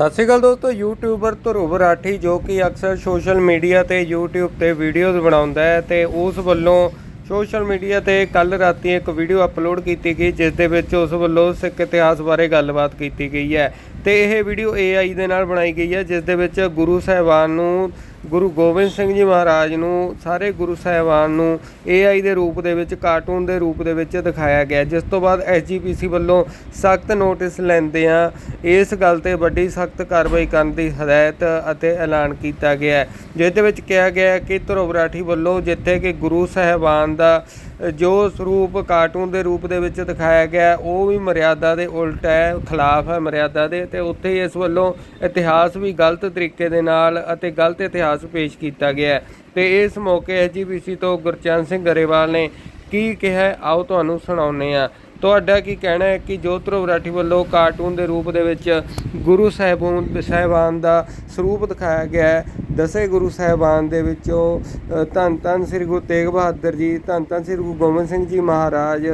ਸਤਿ ਸ਼੍ਰੀ ਅਕਾਲ ਦੋਸਤੋ ਯੂਟਿਊਬਰ ਧਰੁਵ ਰਾਠੀ ਜੋ ਕਿ ਅਕਸਰ ਸੋਸ਼ਲ ਮੀਡੀਆ ਤੇ YouTube ਤੇ ਵੀਡੀਓਜ਼ ਬਣਾਉਂਦਾ ਹੈ ਤੇ ਉਸ ਵੱਲੋਂ ਸੋਸ਼ਲ ਮੀਡੀਆ ਤੇ ਕੱਲ ਰਾਤੀ ਇੱਕ ਵੀਡੀਓ ਅਪਲੋਡ ਕੀਤੀ ਗਈ, ਜਿਸ ਦੇ ਵਿੱਚ ਉਸ ਵੱਲੋਂ ਸਿੱਖ ਇਤਿਹਾਸ ਬਾਰੇ ਗੱਲਬਾਤ ਕੀਤੀ ਗਈ ਹੈ ਤੇ ਇਹ ਵੀਡੀਓ AI ਦੇ ਨਾਲ ਬਣਾਈ ਗਈ ਹੈ, ਜਿਸ ਦੇ ਵਿੱਚ ਗੁਰੂ ਸਾਹਿਬਾਨ ਨੂੰ ਗੁਰੂ ਗੋਬਿੰਦ ਸਿੰਘ ਜੀ ਮਹਾਰਾਜ ਨੂੰ, ਸਾਰੇ ਗੁਰੂ ਸਾਹਿਬਾਨ ਨੂੰ AI ਦੇ ਰੂਪ ਦੇ ਵਿੱਚ ਕਾਰਟੂਨ ਦੇ ਰੂਪ ਦੇ ਵਿੱਚ ਦਿਖਾਇਆ ਗਿਆ। ਜਿਸ ਤੋਂ ਬਾਅਦ SGPC ਵੱਲੋਂ ਸਖਤ ਨੋਟਿਸ ਲੈਂਦੇ ਆ ਇਸ ਗੱਲ ਤੇ ਵੱਡੀ ਸਖਤ ਕਾਰਵਾਈ ਕਰਨ ਦੀ ਹਦਾਇਤ ਅਤੇ ਐਲਾਨ ਕੀਤਾ ਗਿਆ। ਹੈ ਜਿਸ ਦੇ ਵਿੱਚ ਕਿਹਾ ਗਿਆ ਕਿ ਧਰੁਵ ਰਾਠੀ ਵੱਲੋਂ ਜਿੱਥੇ ਕਿ ਗੁਰੂ ਸਾਹਿਬਾਨ ਦਾ ਜੋ ਸਰੂਪ ਕਾਰਟੂਨ ਦੇ ਰੂਪ ਦੇ ਵਿੱਚ ਦਿਖਾਇਆ ਗਿਆ ਉਹ ਵੀ ਮਰਿਆਦਾ ਦੇ ਉਲਟ ਹੈ, ਖਿਲਾਫ ਹੈ ਮਰਿਆਦਾ ਦੇ ਤੇ ਉੱਥੇ ਇਸ ਵੱਲੋਂ ਇਤਿਹਾਸ ਵੀ ਗਲਤ ਤਰੀਕੇ ਦੇ ਨਾਲ ਅਤੇ ਗਲਤ ਇਤਿਹਾਸ ਪੇਸ਼ ਕੀਤਾ ਗਿਆ ਹੈ। ਤੇ ਇਸ ਮੌਕੇ ਐਜੀਪੀਸੀ ਤੋਂ ਗੁਰਚਰਨ ਸਿੰਘ ਗਰੇਵਾਲ ਨੇ ਕੀ ਕਿਹਾ ਆਓ ਤੁਹਾਨੂੰ ਸੁਣਾਉਂਦੇ ਆ ਤੁਹਾਡਾ ਕੀ ਕਹਿਣਾ ਹੈ ਕਿ ਜੋ ਧਰੁਵ ਰਾਠੀ ਵੱਲੋਂ ਕਾਰਟੂਨ ਦੇ ਰੂਪ ਦੇ ਵਿੱਚ ਗੁਰੂ ਸਾਹਿਬਾਨ ਸਾਹਿਬਾਨ ਦਾ ਸਰੂਪ ਦਿਖਾਇਆ ਗਿਆ ਹੈ ਦਸੇ ਗੁਰੂ ਸਾਹਿਬਾਨ ਦੇ ਵਿੱਚੋਂ ਧੰਨ ਧੰਨ ਸ੍ਰੀ ਗੁਰੂ ਤੇਗ ਬਹਾਦਰ ਜੀ, ਧੰਨ ਧੰਨ ਸ੍ਰੀ ਗੁਰੂ ਗੋਬਿੰਦ ਸਿੰਘ ਜੀ ਮਹਾਰਾਜ,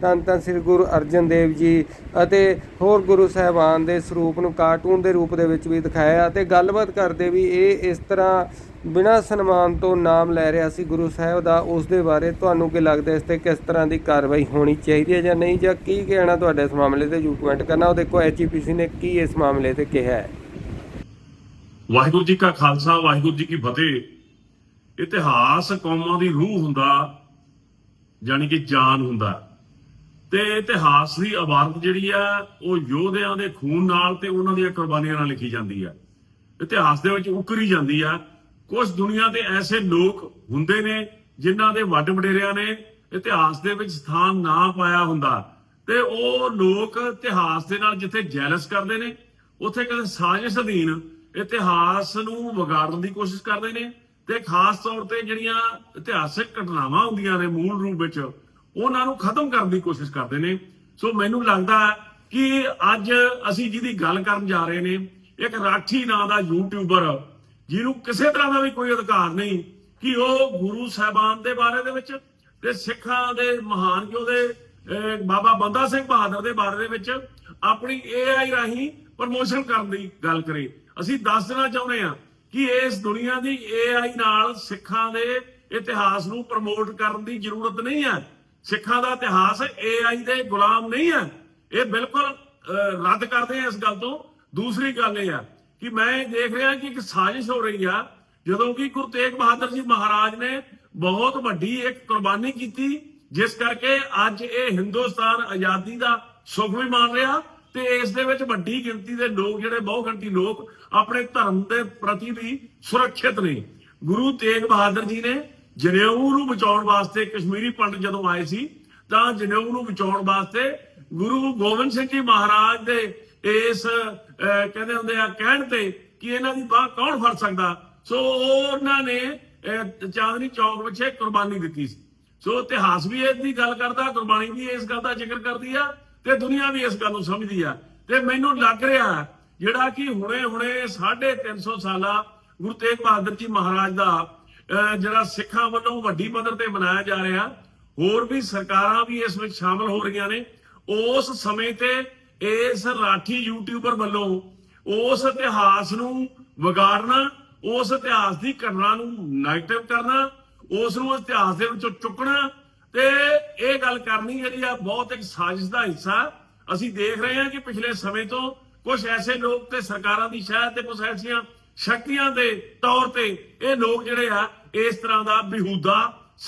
ਧੰਨ ਧੰਨ ਸ੍ਰੀ ਗੁਰੂ ਅਰਜਨ ਦੇਵ ਜੀ ਅਤੇ ਹੋਰ ਗੁਰੂ ਸਾਹਿਬਾਨ ਦੇ ਸਰੂਪ ਨੂੰ ਕਾਰਟੂਨ ਦੇ ਰੂਪ ਦੇ ਵਿੱਚ ਵੀ ਦਿਖਾਇਆ ਅਤੇ ਗੱਲਬਾਤ ਕਰਦੇ ਵੀ ਇਹ ਇਸ ਤਰ੍ਹਾਂ ਬਿਨਾਂ ਸਨਮਾਨ ਤੋਂ ਨਾਮ ਲੈ ਰਿਹਾ ਸੀ ਗੁਰੂ ਸਾਹਿਬ ਦਾ, ਉਸ ਦੇ ਬਾਰੇ ਤੁਹਾਨੂੰ ਕੀ ਲੱਗਦਾ ਇਸ ਤੇ ਕਿਸ ਤਰ੍ਹਾਂ ਦੀ ਕਾਰਵਾਈ ਹੋਣੀ ਚਾਹੀਦੀ ਹੈ ਜਾਂ ਨਹੀਂ? ਜਾਂ ਕੀ ਕਹਿਣਾ ਤੁਹਾਡਾ ਇਸ ਮਾਮਲੇ ਤੇ? ਯੂ ਕਮੈਂਟ ਕਰਨਾ। ਉਹ ਦੇਖੋ ਐਚਪੀਸੀ ਨੇ ਕੀ ਇਸ ਮਾਮਲੇ ਤੇ ਕਿਹਾ ਹੈ। ਵਾਹਿਗੁਰੂ ਜੀ ਕਾ ਖਾਲਸਾ, ਵਾਹਿਗੁਰੂ ਜੀ ਕੀ ਫਤਿਹ। ਇਤਿਹਾਸ ਕੌਮਾਂ ਦੀ ਰੂਹ ਹੁੰਦਾ ਜਾਨੀ ਕਿ ਜਾਨ ਹੁੰਦਾ। ਤੇ ਇਤਿਹਾਸ ਦੀ ਇਬਾਰਤ ਜਿਹੜੀ ਆ, ਉਹ ਯੋਧਿਆਂ ਦੇ ਖੂਨ ਨਾਲ ਤੇ ਉਹਨਾਂ ਦੀਆਂ ਕੁਰਬਾਨੀਆਂ ਨਾਲ ਲਿਖੀ ਜਾਂਦੀ ਆ। ਇਤਿਹਾਸ ਦੇ ਵਿੱਚ ਉਕਰੀ ਜਾਂਦੀ ਆ। ਕੁਝ ਦੁਨੀਆ ਦੇ ਐਸੇ ਲੋਕ ਹੁੰਦੇ ਨੇ, ਜਿਨ੍ਹਾਂ ਦੇ ਵੱਡ ਵਡੇਰਿਆਂ ਨੇ ਇਤਿਹਾਸ ਦੇ ਵਿੱਚ ਸਥਾਨ ਨਾ ਪਾਇਆ ਹੁੰਦਾ। ਤੇ ਉਹ ਲੋਕ ਇਤਿਹਾਸ ਦੇ ਨਾਲ ਜਿੱਥੇ ਜੈਲਸ ਕਰਦੇ ਨੇ, ਉੱਥੇ ਕਦੇ ਸਾਜ਼ਿਸ਼ ਅਧੀਨ ਇਤਿਹਾਸ ਨੂੰ ਵਿਗਾੜਨ ਦੀ ਕੋਸ਼ਿਸ਼ ਕਰਦੇ ਨੇ ਤੇ ਖਾਸ ਤੌਰ ਤੇ ਜਿਹੜੀਆਂ ਇਤਿਹਾਸਿਕ ਘਟਨਾਵਾਂ ਹੁੰਦੀਆਂ ਨੇ ਮੂਲ ਰੂਪ ਵਿੱਚ, ਉਹਨਾਂ ਨੂੰ ਖਤਮ ਕਰਨ ਦੀ ਕੋਸ਼ਿਸ਼ ਕਰਦੇ ਨੇ। ਸੋ ਮੈਨੂੰ ਲੱਗਦਾ ਕਿ ਅੱਜ ਅਸੀਂ ਜਿਹਦੀ ਗੱਲ ਕਰਨ ਜਾ ਰਹੇ ਨੇ, ਇੱਕ ਰਾਠੀ ਨਾਂ ਦਾ ਯੂਟਿਊਬਰ ਜਿਹਨੂੰ ਕਿਸੇ ਤਰ੍ਹਾਂ ਦਾ ਵੀ ਕੋਈ ਅਧਿਕਾਰ ਨਹੀਂ ਕਿ ਉਹ ਗੁਰੂ ਸਾਹਿਬਾਨ ਦੇ ਬਾਰੇ ਦੇ ਵਿੱਚ ਤੇ ਸਿੱਖਾਂ ਦੇ ਮਹਾਨ ਯੋਧੇ ਬਾਬਾ ਬੰਦਾ ਸਿੰਘ ਬਹਾਦਰ ਦੇ ਬਾਰੇ ਦੇ ਵਿੱਚ ਆਪਣੀ AI ਰਾਹੀਂ ਪ੍ਰਮੋਸ਼ਨ ਕਰਨ ਦੀ ਗੱਲ ਕਰੇ। ਅਸੀਂ ਦੱਸ ਦੇਣਾ ਚਾਹੁੰਦੇ ਹਾਂ ਕਿ ਇਸ ਦੁਨੀਆ ਦੀ AI ਨਾਲ ਸਿੱਖਾਂ ਦੇ ਇਤਿਹਾਸ ਨੂੰ ਪ੍ਰਮੋਟ ਕਰਨ ਦੀ ਜ਼ਰੂਰਤ ਨਹੀਂ ਹੈ। ਸਿੱਖਾਂ ਦਾ ਇਤਿਹਾਸ AI ਦੇ ਗੁਲਾਮ ਨਹੀਂ ਹੈ। ਇਹ ਬਿਲਕੁਲ ਰੱਦ ਕਰਦੇ ਆ ਇਸ ਗੱਲ ਤੋਂ। ਦੂਸਰੀ ਗੱਲ ਇਹ ਆ ਕਿ ਮੈਂ ਦੇਖ ਰਿਹਾ ਕਿ ਇੱਕ ਸਾਜ਼ਿਸ਼ ਹੋ ਰਹੀ ਆ, ਜਦੋਂ ਕਿ ਗੁਰੂ ਤੇਗ ਬਹਾਦਰ ਜੀ ਮਹਾਰਾਜ ਨੇ ਬਹੁਤ ਵੱਡੀ ਇੱਕ ਕੁਰਬਾਨੀ ਕੀਤੀ, ਜਿਸ ਕਰਕੇ ਅੱਜ ਇਹ ਹਿੰਦੁਸਤਾਨ ਆਜ਼ਾਦੀ ਦਾ ਸੁਖ ਵੀ ਮਾਣ ਰਿਹਾ ਤੇ ਇਸ ਦੇ ਵਿੱਚ ਵੱਡੀ ਗਿਣਤੀ ਦੇ ਲੋਕ ਜਿਹੜੇ ਬਹੁ ਗਿਣਤੀ ਲੋਕ ਆਪਣੇ ਧਰਮ ਦੇ ਪ੍ਰਤੀ ਵੀ ਸੁਰੱਖਿਅਤ ਨੇ। ਗੁਰੂ ਤੇਗ ਬਹਾਦਰ ਜੀ ਨੇ ਜਨੇਊ ਨੂੰ ਬਚਾਉਣ ਵਾਸਤੇ ਕਸ਼ਮੀਰੀ ਪੰਡਤ ਜਦੋਂ ਆਏ ਸੀ, ਤਾਂ ਜਨੇਊ ਨੂੰ ਬਚਾਉਣ ਵਾਸਤੇ ਗੁਰੂ ਗੋਬਿੰਦ ਸਿੰਘ ਜੀ ਮਹਾਰਾਜ ਦੇ ਇਸ ਕਹਿੰਦੇ ਹੁੰਦੇ ਆ ਕਹਿਣ ਤੇ ਕਿ ਇਹਨਾਂ ਦੀ ਬਾਹ ਕੌਣ ਫੜ ਸਕਦਾ? ਸੋ ਉਹਨਾਂ ਨੇ ਚਾਂਦਨੀ ਚੌਕ ਵਿਖੇ ਕੁਰਬਾਨੀ ਦਿੱਤੀ ਸੀ। ਸੋ ਇਤਿਹਾਸ ਵੀ ਇਸ ਦੀ ਗੱਲ ਕਰਦਾ, ਕੁਰਬਾਨੀ ਵੀ ਇਸ ਗੱਲ ਦਾ ਜ਼ਿਕਰ ਕਰਦੀ ਆ। ਤੇ ਦੁਨੀਆ ਵੀ ਇਸ ਗੱਲ ਨੂੰ ਸਮਝਦੀ ਆ। ਤੇ ਮੈਨੂੰ ਲੱਗ ਰਿਹਾ ਜਿਹੜਾ ਕਿ ਹੁਣੇ ਹੁਣੇ 350 ਸਾਲਾ ਗੁਰੂ ਤੇਗ ਬਹਾਦਰ ਜੀ ਮਹਾਰਾਜ ਦਾ ਜਿਹੜਾ ਸਿੱਖਾਂ ਵੱਲੋਂ ਵੱਡੀ ਪੱਧਰ ਤੇ ਮਨਾਇਆ ਜਾ ਰਿਹਾ, ਹੋਰ ਵੀ ਸਰਕਾਰਾਂ ਵੀ ਇਸ ਵਿੱਚ ਸ਼ਾਮਲ ਹੋ ਰਹੀਆਂ ਨੇ। ਉਸ ਸਮੇਂ ਤੇ ਇਸ ਰਾਠੀ ਯੂਟਿਊਬਰ ਵੱਲੋਂ ਉਸ ਇਤਿਹਾਸ ਨੂੰ ਵਿਗਾੜਨਾ, ਉਸ ਇਤਿਹਾਸ ਦੀ ਘਟਨਾ ਨੂੰ ਨੈਗੇਟਿਵ ਕਰਨਾ, ਉਸ ਨੂੰ ਇਤਿਹਾਸ ਦੇ ਵਿੱਚੋਂ ਚੁੱਕਣਾ ਤੇ ਇਹ ਗੱਲ ਕਰਨੀ ਜਿਹੜੀ ਆ ਬਹੁਤ ਇੱਕ ਸਾਜ਼ਿਸ਼ ਦਾ ਹਿੱਸਾ। ਅਸੀਂ ਦੇਖ ਰਹੇ ਹਾਂ ਕਿ ਪਿਛਲੇ ਸਮੇਂ ਤੋਂ ਕੁਝ ਐਸੇ ਲੋਕ ਤੇ ਸਰਕਾਰਾਂ ਦੀ ਸ਼ਾਇਦ ਤੇ ਕੁਝ ਐਸੀਆਂ ਸ਼ਕਤੀਆਂ ਦੇ ਤੌਰ ਤੇ ਇਹ ਲੋਕ ਜਿਹੜੇ ਆ, ਇਸ ਤਰ੍ਹਾਂ ਦਾ ਬਿਹੂਦਾ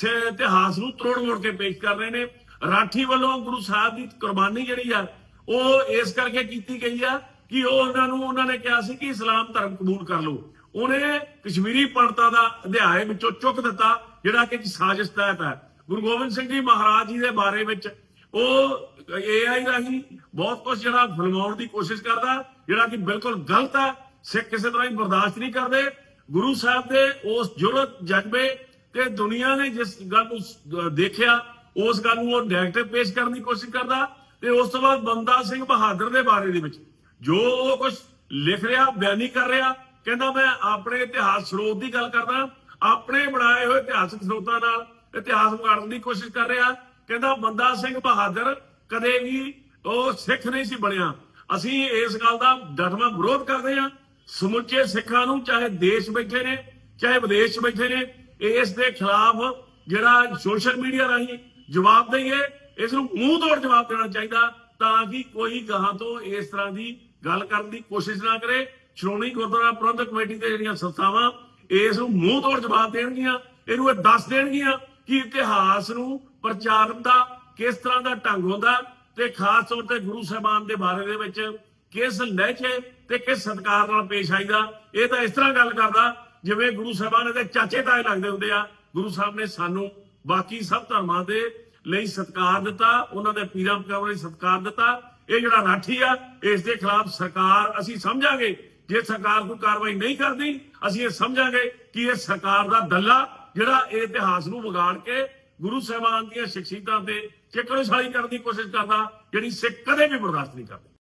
ਇਤਿਹਾਸ ਨੂੰ ਤਰੋੜ ਮੋੜ ਕੇ ਪੇਸ਼ ਕਰ ਰਹੇ ਨੇ। ਰਾਠੀ ਵੱਲੋਂ ਗੁਰੂ ਸਾਹਿਬ ਦੀ ਕੁਰਬਾਨੀ ਜਿਹੜੀ ਆ, ਉਹ ਇਸ ਕਰਕੇ ਕੀਤੀ ਗਈ ਆ ਕਿ ਉਹ ਉਹਨਾਂ ਨੂੰ, ਉਹਨਾਂ ਨੇ ਕਿਹਾ ਸੀ ਕਿ ਇਸਲਾਮ ਧਰਮ ਕਬੂਲ ਕਰ ਲਓ। ਉਹਨੇ ਕਸ਼ਮੀਰੀ ਪੰਡਤਾਂ ਦਾ ਅਧਿਆਇ ਵਿੱਚੋਂ ਚੁੱਕ ਦਿੱਤਾ, ਜਿਹੜਾ ਕਿ ਸਾਜ਼ਿਸ਼ ਤਹਿਤ ਹੈ। ਗੁਰੂ ਗੋਬਿੰਦ ਸਿੰਘ ਜੀ ਮਹਾਰਾਜ ਜੀ ਦੇ ਬਾਰੇ ਵਿੱਚ ਉਹ AI ਰਾਹੀਂ ਬਹੁਤ ਕੁਝ ਜਿਹੜਾ ਫਿਲਮਾਉਣ ਦੀ ਕੋਸ਼ਿਸ਼ ਕਰਦਾ, ਜਿਹੜਾ ਕਿ ਬਿਲਕੁਲ ਗਲਤ ਹੈ ਸਿੱਖ ਕਿਸੇ ਤਰ੍ਹਾਂ ਹੀ ਬਰਦਾਸ਼ਤ ਨਹੀਂ ਕਰਦੇ। ਗੁਰੂ ਸਾਹਿਬ ਦੇ ਉਸ ਜੁਰਤ ਜਜ਼ਬੇ ਤੇ ਦੁਨੀਆ ਨੇ ਜਿਸ ਗੱਲ ਨੂੰ ਦੇਖਿਆ, ਉਸ ਗੱਲ ਨੂੰ ਉਹ ਨੈਗੇਟਿਵ ਪੇਸ਼ ਕਰਨ ਦੀ ਕੋਸ਼ਿਸ਼ ਕਰਦਾ ਤੇ ਉਸ ਤੋਂ ਬਾਅਦ ਬੰਦਾ ਸਿੰਘ ਬਹਾਦਰ ਦੇ ਬਾਰੇ ਦੇ ਵਿੱਚ ਜੋ ਉਹ ਕੁਝ ਲਿਖ ਰਿਹਾ, ਬਿਆਨੀ ਕਰ ਰਿਹਾ, ਕਹਿੰਦਾ ਮੈਂ ਆਪਣੇ ਇਤਿਹਾਸ ਸਰੋਤ ਦੀ ਗੱਲ ਕਰਦਾ, ਆਪਣੇ ਬਣਾਏ ਹੋਏ ਇਤਿਹਾਸਕ ਸਰੋਤਾਂ ਨਾਲ ਇਤਿਹਾਸ ਵਿਗਾੜਨ ਦੀ ਕੋਸ਼ਿਸ਼ ਕਰ ਰਿਹਾ। ਕਹਿੰਦਾ, ਬੰਦਾ ਸਿੰਘ ਬਹਾਦਰ ਕਦੇ ਵੀ ਉਹ ਸਿੱਖ ਨਹੀਂ ਸੀ ਬਣਿਆ। ਅਸੀਂ ਇਸ ਗੱਲ ਦਾ ਡਟਵਾਂ ਵਿਰੋਧ ਕਰਦੇ ਹਾਂ। ਸਮੁੱਚੇ ਸਿੱਖਾਂ ਨੂੰ ਚਾਹੇ ਦੇਸ਼ ਬੈਠੇ ਨੇ, ਚਾਹੇ ਵਿਦੇਸ਼ ਬੈਠੇ ਨੇ ਇਸ ਦੇ ਖਿਲਾਫ ਜਿਹੜਾ ਸੋਸ਼ਲ ਮੀਡੀਆ ਰਾਹੀਂ ਜਵਾਬ ਦਈਏ, ਇਸ ਨੂੰ ਮੂੰਹ ਤੋੜ ਜਵਾਬ ਦੇਣਾ ਚਾਹੀਦਾ ਤਾਂ ਕਿ ਕੋਈ ਗਾਹਾਂ ਤੋਂ ਇਸ ਤਰ੍ਹਾਂ ਦੀ ਗੱਲ ਕਰਨ ਦੀ ਕੋਸ਼ਿਸ਼ ਨਾ ਕਰੇ। ਸ਼੍ਰੋਮਣੀ ਗੁਰਦੁਆਰਾ ਪ੍ਰਬੰਧਕ ਕਮੇਟੀ ਦੇ ਜਿਹੜੀਆਂ ਸੰਸਥਾਵਾਂ, ਇਸ ਨੂੰ ਮੂੰਹ ਤੋੜ ਜਵਾਬ ਦੇਣਗੀਆਂ, ਇਹਨੂੰ ਇਹ ਦੱਸ ਦੇਣਗੀਆਂ। ਕਿ ਇਤਿਹਾਸ ਨੂੰ ਪ੍ਰਚਾਰਨ ਦਾ ਕਿਸ ਤਰ੍ਹਾਂ ਦਾ ਢੰਗ ਹੁੰਦਾ ਤੇ ਖਾਸ ਤੌਰ ਤੇ ਗੁਰੂ ਸਾਹਿਬਾਨ ਦੇ ਬਾਰੇ ਦੇ ਵਿੱਚ ਕਿਸ ਲਹਿਜੇ ਤੇ ਕਿਸ ਸਤਕਾਰ ਨਾਲ ਪੇਸ਼ ਆਈਦਾ, ਇਹ ਤਾਂ ਇਸ ਤਰ੍ਹਾਂ ਗੱਲ ਕਰਦਾ, ਜਿਵੇਂ ਗੁਰੂ ਸਾਹਿਬਾਨ ਦੇ ਚਾਚੇ ਤਾਏ ਲੱਗਦੇ ਹੁੰਦੇ ਆ, ਗੁਰੂ ਸਾਹਿਬ ਨੇ ਸਾਨੂੰ ਬਾਕੀ ਸਭ ਧਰਮਾਂ ਦੇ ਲਈ ਸਤਕਾਰ ਦਿੱਤਾ, ਉਹਨਾਂ ਦੇ ਪੀਰਾਂ ਪਕਾਵਾਂ ਲਈ ਸਤਕਾਰ ਦਿੱਤਾ, ਇਹ ਜਿਹੜਾ ਰਾਠੀ ਆ, ਇਸ ਦੇ ਖਿਲਾਫ ਸਰਕਾਰ, ਅਸੀਂ ਸਮਝਾਂਗੇ, ਜੇ ਸਰਕਾਰ ਕੋਈ ਕਾਰਵਾਈ ਨਹੀਂ ਕਰਦੀ, ਅਸੀਂ ਇਹ ਸਮਝਾਂਗੇ ਕਿ ਇਹ ਸਰਕਾਰ ਦਾ ਦੱਲਾ ਜਿਹੜਾ ਇਹ ਇਤਿਹਾਸ ਨੂੰ ਵਿਗਾੜ ਕੇ ਗੁਰੂ ਸਾਹਿਬਾਨ ਦੀਆਂ ਸ਼ਖਸੀਅਤਾਂ ਤੇ ਚਿਕੜਸਾਲੀ ਕਰਨ ਦੀ ਕੋਸ਼ਿਸ਼ ਕਰਦਾ, ਜਿਹੜੀ ਸਿੱਖ ਕਦੇ ਵੀ ਬਰਦਾਸ਼ਤ ਨਹੀਂ ਕਰਦੇ।